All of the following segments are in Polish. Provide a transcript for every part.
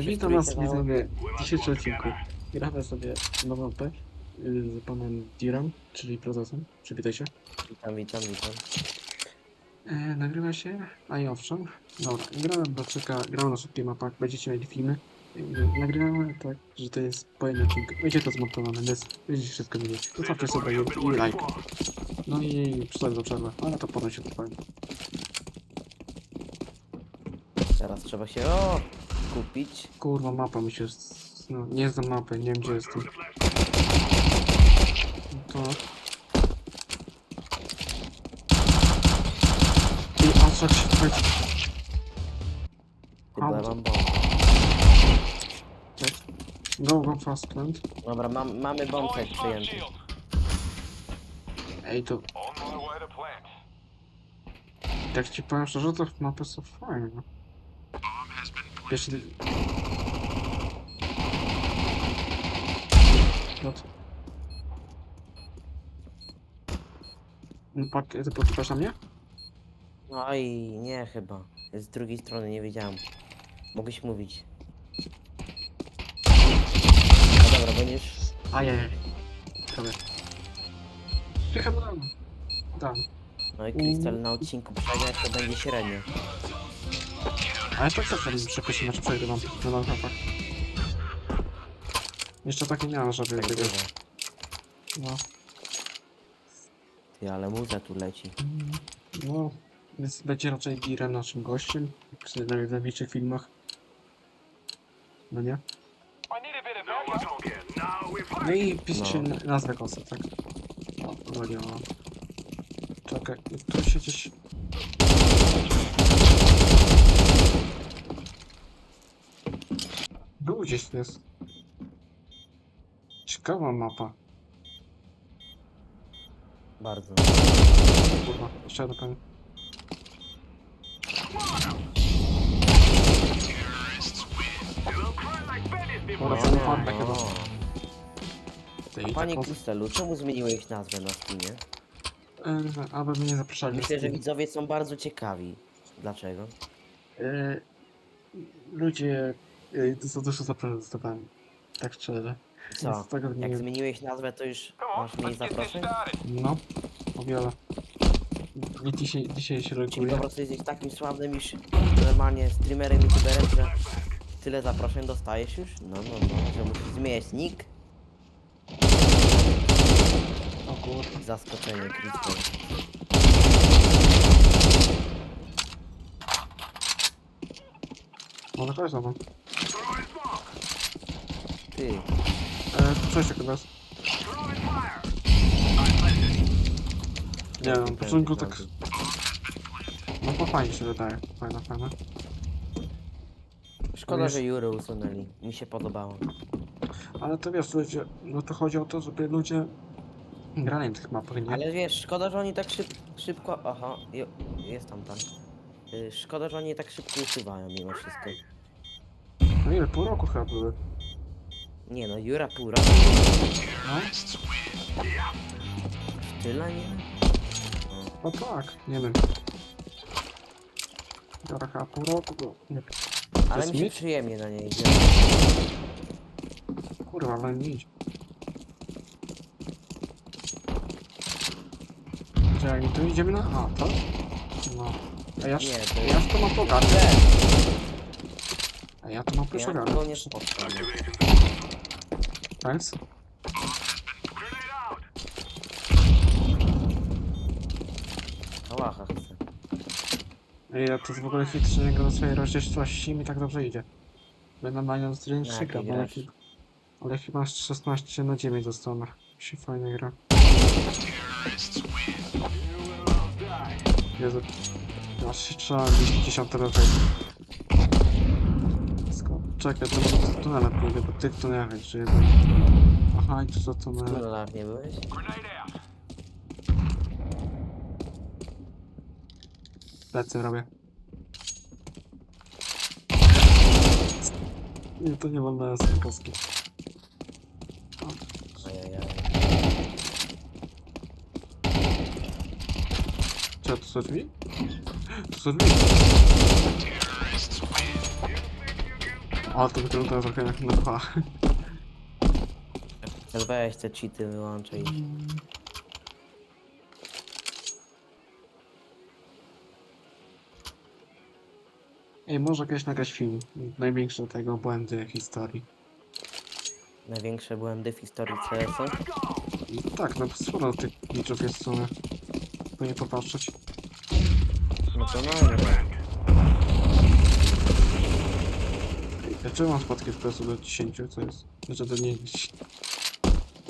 Witam was dało- widzowie w dzisiejszym odcinku. Gramy sobie nową mapę y, z panem Diram, czyli prezesem. Przywitaj się. Witam, witam, witam. E, nagrywa się, a i owszem. Dobra, gramy do czeka, gramy na szybkich mapach, będziecie mieli filmy. E, Nagrywamy tak, że to jest po jednym odcinku. Będzie to zmontowane, więc będziecie wszystko widzieć. Zostawcie sobie i, i like. No i przystąpię do przerwy, ale to potem się poprawi. Teraz trzeba się o, kupić. Kurwa, mapa mi się... No, nie znam mapy, nie wiem gdzie jestem. To... I a co się tutaj... Chyba Auto. mam bombę. Go, go fast plant. Dobra, mam, mamy bombę przyjęty. Ej, to... Tak ci powiem szczerze, to mapy są fajne. Pierwszy... No to... No, pak, ty poczytasz na mnie? No i nie chyba. Z drugiej strony nie wiedziałem. Mogłeś mówić. No dobra, będziesz... Ajajaj. Prawie. Pycha do rana. Tak. No i Krystal na odcinku przejdzie, to będzie średnio. A jeszcze chcę przejść przepisy, znaczy przegrywam na mapach. Jeszcze tak nie miałem, żeby Tak. No. Ty, ale muza tu leci. No. Więc będzie raczej Girem naszym gościem. Przy w najbliższych filmach. No nie? No i piszcie No. no. nazwę kosy, tak? O, powoli, o. Czekaj, tu się gdzieś... Był gdzieś jest. Ciekawa mapa. Bardzo. Kurwa, jeszcze jedna pewnie. Dobra, to nie farta chyba. Ty, i Panie taką- Krystalu, czemu zmieniłeś nazwę na Steamie? E, aby mnie nie zapraszali. Myślę, że widzowie są bardzo ciekawi. Dlaczego? E, ludzie e, to są dużo dostawałem. Tak szczerze. Co? Więc tego nie Jak zmieniłeś nazwę, to już masz mniej zaproszeń? No, o wiele. I dzisiaj, dzisiaj się Czyli po reguluje. prostu jesteś takim sławnym już normalnie streamerem, youtuberem, że tyle zaproszeń dostajesz już? No, no, no, że musisz zmieniać nick? O kurwa. Zaskoczenie, Krystal. Może chodź za mną. Ty, E, coś takiego jest. Nie wiem, na początku tak... No to fajnie się wydaje. Fajna, fajna. szkoda, że Jury usunęli. Mi się podobało. Ale to wiesz, ludzie, no to chodzi o to, żeby ludzie grali na tych mapach, nie? Ale wiesz, szkoda, że oni tak szyb, szybko... Aha, jest tam tam. Y, Szkoda, że oni tak szybko usuwają mimo wszystko. No ile, pół roku chyba były. Nie no, Jura pół roku. No, Tyle, nie? no tak, nie wiem. Chyba pół roku było. Nie, Ale jest mi się mit? przyjemnie na niej idzie. kurwa, ale nie idź. Czekaj, tu idziemy na... A, tak? No. A ja, Nie, to to ja to mam. Nie, A ja to mam proszę ja tego nie spotkam. Thanks. Kałacha chcę. Ej, ja to w ogóle fizycznie gra do swojej rozdzielczości i mi tak dobrze idzie. Będę mają z Jaki 3 gra, ale, chyba- ale chyba z 16 na 9 dostanę. Się fajnie gra. Jezu. Aż się trzeba 210 level. Czekaj, to może w tunelem pójdę, bo ty w tunelach jeszcze jeden. Aha, i tu za W tunele. tunelach nie byłeś? Lecę robię. Nie, to nie wolno jest kostki. Ajajaj. Czy to są drzwi? To są drzwi. O, to wygląda trochę jak na dwa. Ale weź te cheaty wyłączę i... Ej, może kiedyś nagrać film. Największe tego błędy historii. Największe błędy w historii CS-a. Tak, no sporo tych glitchów jest w sumie. Nie popatrzeć. No to no, nie. Dlaczego mam spadki FPS-u do 10? Co jest? Znaczy do nie...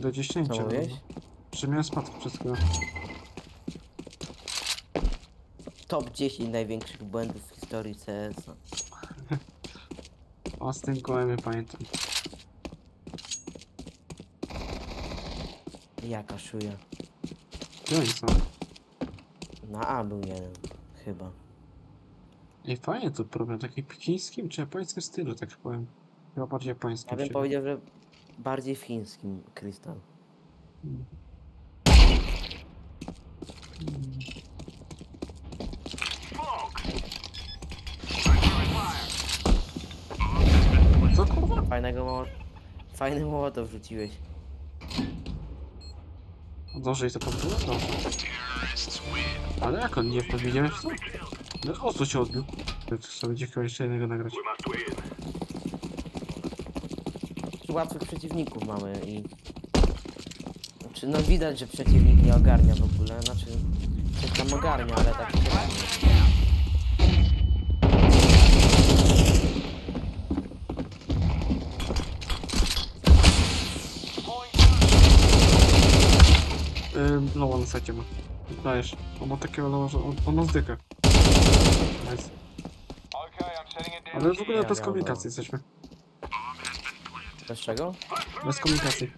Do 10. Co no. mówiłeś? Że miałem spadki przez chwilę. Top 10 największych błędów w historii CS-a. O, z tym gołem pamiętam. Jaka szuja. Gdzie oni są? Na A był jeden, chyba. Ej, fajnie to problem, taki chińskim czy japońskim stylu, tak powiem. Chyba bardziej japońskim. Ja bym czyli- powiedział, że bardziej w chińskim Krystal. Mm. Co kurwa? Fajnego mo... Fajny mołotow wrzuciłeś. Dobrze, to tam było? Dobrze. Ale jak on nie wpadł, widziałeś co? No o co się odbił? To sobie będzie chciał jeszcze jednego nagrać. Łatwych przeciwników mamy i... Znaczy, no widać, że przeciwnik nie ogarnia w ogóle, znaczy... Coś tam ogarnia, ale tak... Ym, lowa na sajcie ma. Dajesz. On ma takiego lowa, że on, on ma zdykę. Nice. Ale w ogóle Ja bez miał komunikacji jesteśmy. Bez czego? Bez komunikacji.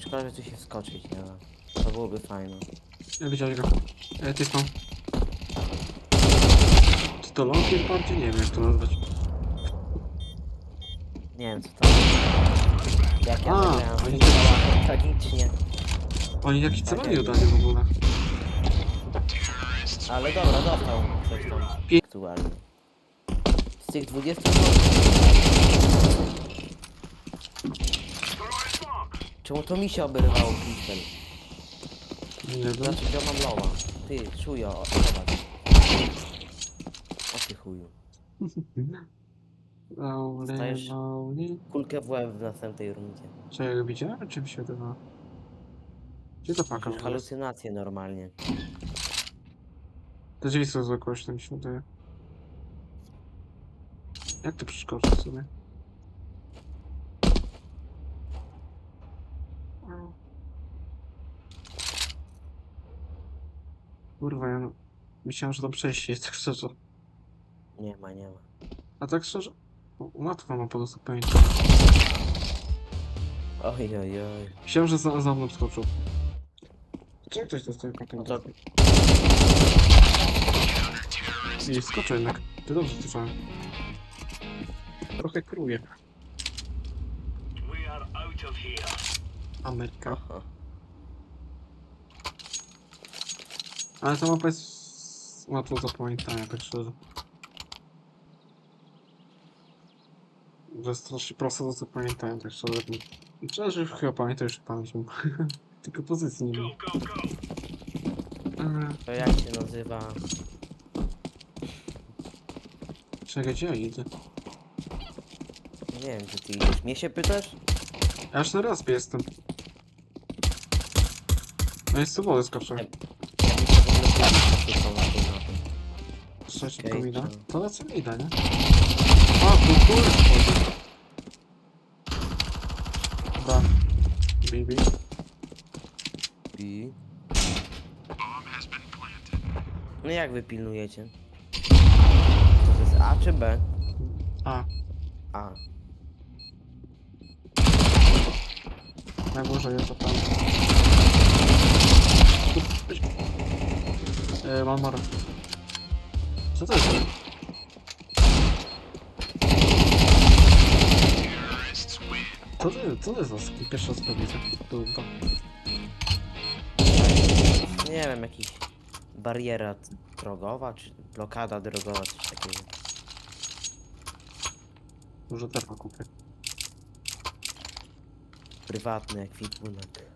Szkoda, że tu się wskoczyć nie da. To byłoby fajne. Ja widziałeś go. E, ty stąd. Czy to ląd bardziej? Nie wiem jak to nazwać. Nie wiem co to Jak ja A, zagrałem oni- tragicznie. Oni jakiś Tak, jak- dodali w ogóle. Ale dobra, dostał coś tam aktualnie. Z tych 20 Czemu to mi się oberwało Kristel? Nie wiem. Znaczy, że mam loła. Ty, czujo, zobacz. O ty chuju. Lonely, Stajesz- lonely. Kulkę w łeb w następnej rundzie. Czy ja widziałem, czy mi się wydawało? Gdzie to paka? Halucynacje normalnie. Te drzwi są zwykłe, już mi się wydaje. Jak to przeskoczyć sobie? Kurwa, ja no... Myślałem, że to przejście jest tak szczerze. Nie ma, nie ma. A tak szczerze? o, Łatwo mam po prostu pamiętać. Oj, oj, oj. Myślałem, że za, za mną skoczył. Czy ktoś dostaje? No to Nie, skoczył jednak. Ty dobrze słyszałem. Trochę kieruje. Ameryka. aha. Ale ta mapa jest łatwo zapamiętania, tak szczerze. To jest strasznie prosto do zapamiętania, tak szczerze. Szczerze, już chyba pamiętam, już pamięć mam. Tylko pozycji nie mam. Eee, To jak się nazywa? Czekaj, gdzie ja idę? Nie wiem, gdzie ty idziesz. Mnie się pytasz? Ja aż na raz jestem. No jest tu wody skoczę. Ja bym się w ogóle zapytał na tym, na tym. Sześć Okej, okay, mida. to- To lecę mida, nie? A, tu góry wchodzi. Dobra. Bibi. I? No jak wy pilnujecie? A czy B? A, A. na górze jest to tam. E, mam marę. Co to jest? Co to jest? Co to jest za raz to widzę. Tu, to. Nie wiem, jakiś bariera drogowa, czy Blokada drogowa, coś takiego. Dużo tepa kupię. Prywatny ekwipunek.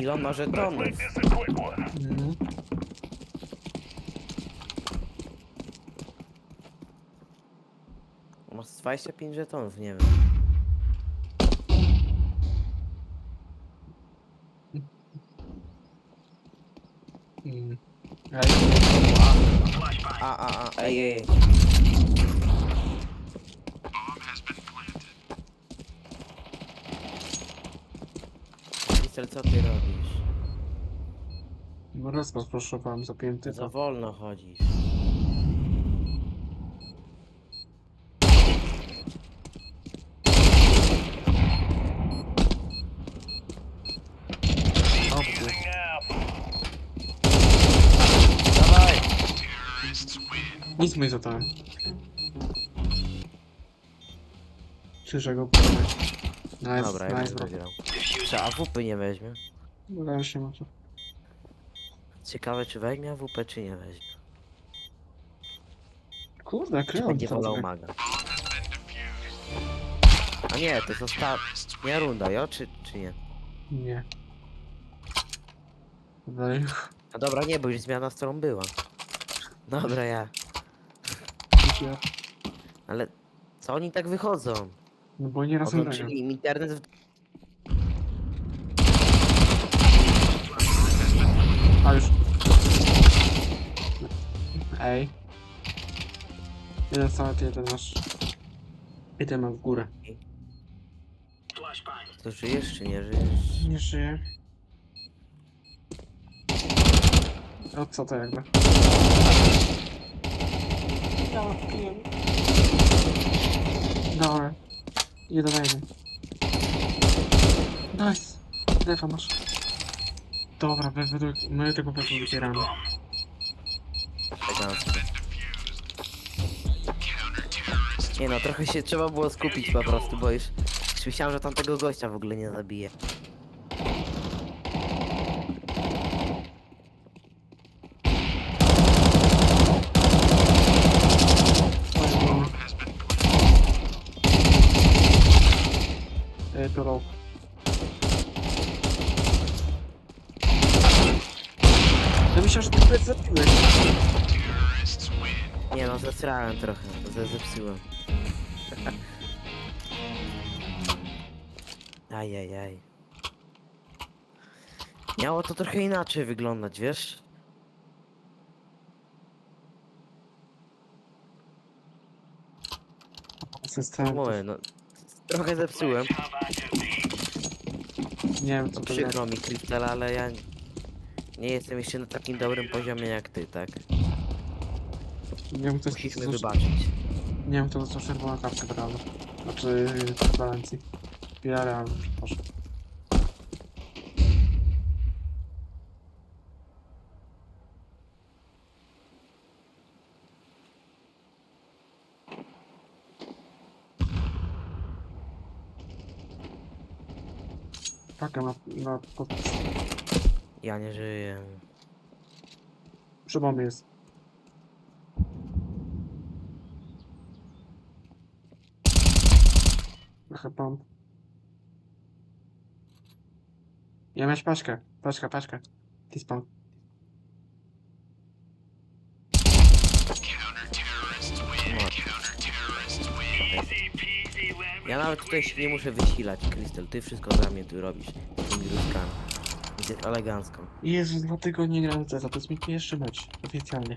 Ile on ma żetonów? Mhm. Ma z 25 żetonów, nie wiem. Mm. Ej, A, a, a, ej, ej. Listel, co ty robisz? no raz rozproszowałem zapięty. Za wolno chodzisz. Dawaj! Nic mu nie zadałem. Krzyżę go później. Nice, Dobra, ja nice, będę bro. Grał. Czy AWP nie weźmie? Udało się może. Ciekawe, czy weźmie AWP, czy nie weźmie. Kurde, Czy kreon będzie wolał sobie. maga? A nie, to jest ostatnia runda, jo? Czy, czy nie? Nie. Dalej. A dobra, nie, bo już zmiana stron była. Dobra, ja. Ale co oni tak wychodzą? No bo nie razem grają. Odłączyli im internet w... A już. Ej. Jeden salat, jeden masz. Jeden mam w górę. To żyjesz, czy nie żyjesz? Nie żyje. O co to jakby? Ja piję. Dobra. Jeden na jeden. Nice. Defa masz. Dobra, we- według my tego pewnie wybieramy. Nie no, trochę się trzeba było skupić po prostu, bo już już myślałem, że tamtego gościa w ogóle nie zabije. Ja myślałem, że ty bez zapiłeś. Nie no, zesrałem trochę, ze- zepsułem. Ajajaj. Miało to trochę inaczej wyglądać, wiesz? System. Mówię, no, trochę zepsułem. Nie wiem co to jest. Przykro mi, Crystal, ale ja nie jestem jeszcze na takim dobrym poziomie jak ty, tak? Nie wiem co Musisz to wybaczyć. Nie wiem to za czerwona kartka brała. Znaczy w Walencji. Villarreal, przepraszam. Paka na, na podpis. Ja nie żyję. Bombie jest. Trochę bomb. Ja miałeś paczkę. Paczka, paczka. Ty spawn. Ja nawet tutaj się nie muszę wysilać, Crystal. Ty wszystko za mnie tu robisz. Z tymi gruszkami. Idzie elegancko. Jezu, dwa tygodnie grałem w CESa, to jest mi pierwszy mecz. Oficjalnie.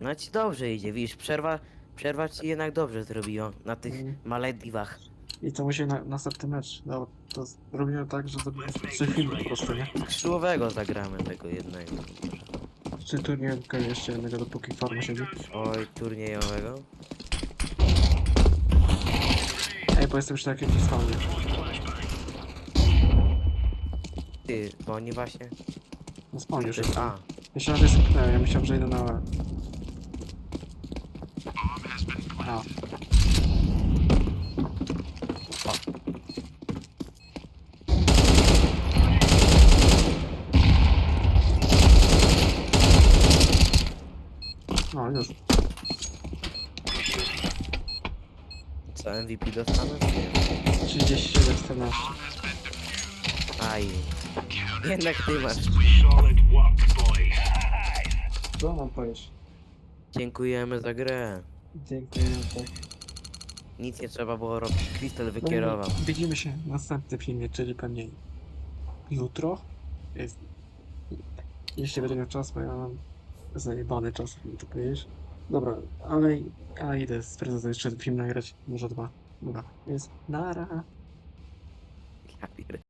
No ci dobrze idzie, widzisz, przerwa, przerwa ci jednak dobrze zrobiło na tych Mm. Malediwach. I to musi na następny mecz. No, to zrobimy tak, że zrobimy trzy filmy po prostu, nie? Skrzydłowego zagramy tego jednego. Czy turniejka jeszcze jednego, dopóki forma siedzi. Oj, turniejowego. Ej, bo jestem już na jakimś spawnie. Ty, bo oni właśnie... Na spawnie już jest. A. Myślałem, że jestem ja myślałem, że idę na... A. No już. Co, MVP dostanę? Nie. 37, 14. Aj. Jednak ty masz. Co mam powiedzieć? Dziękujemy za grę. Dziękuję, tak. Nic nie trzeba było robić. Krystal No wykierował. Widzimy się w następnym filmie, czyli pewnie jutro. Jest... Jeśli będę miał czas, bo ja mam zajebany czas, nie to powiedzieć. Dobra, ale ja idę z prezesem jeszcze film nagrać, może dwa. Dobra, więc nara. Ja pier-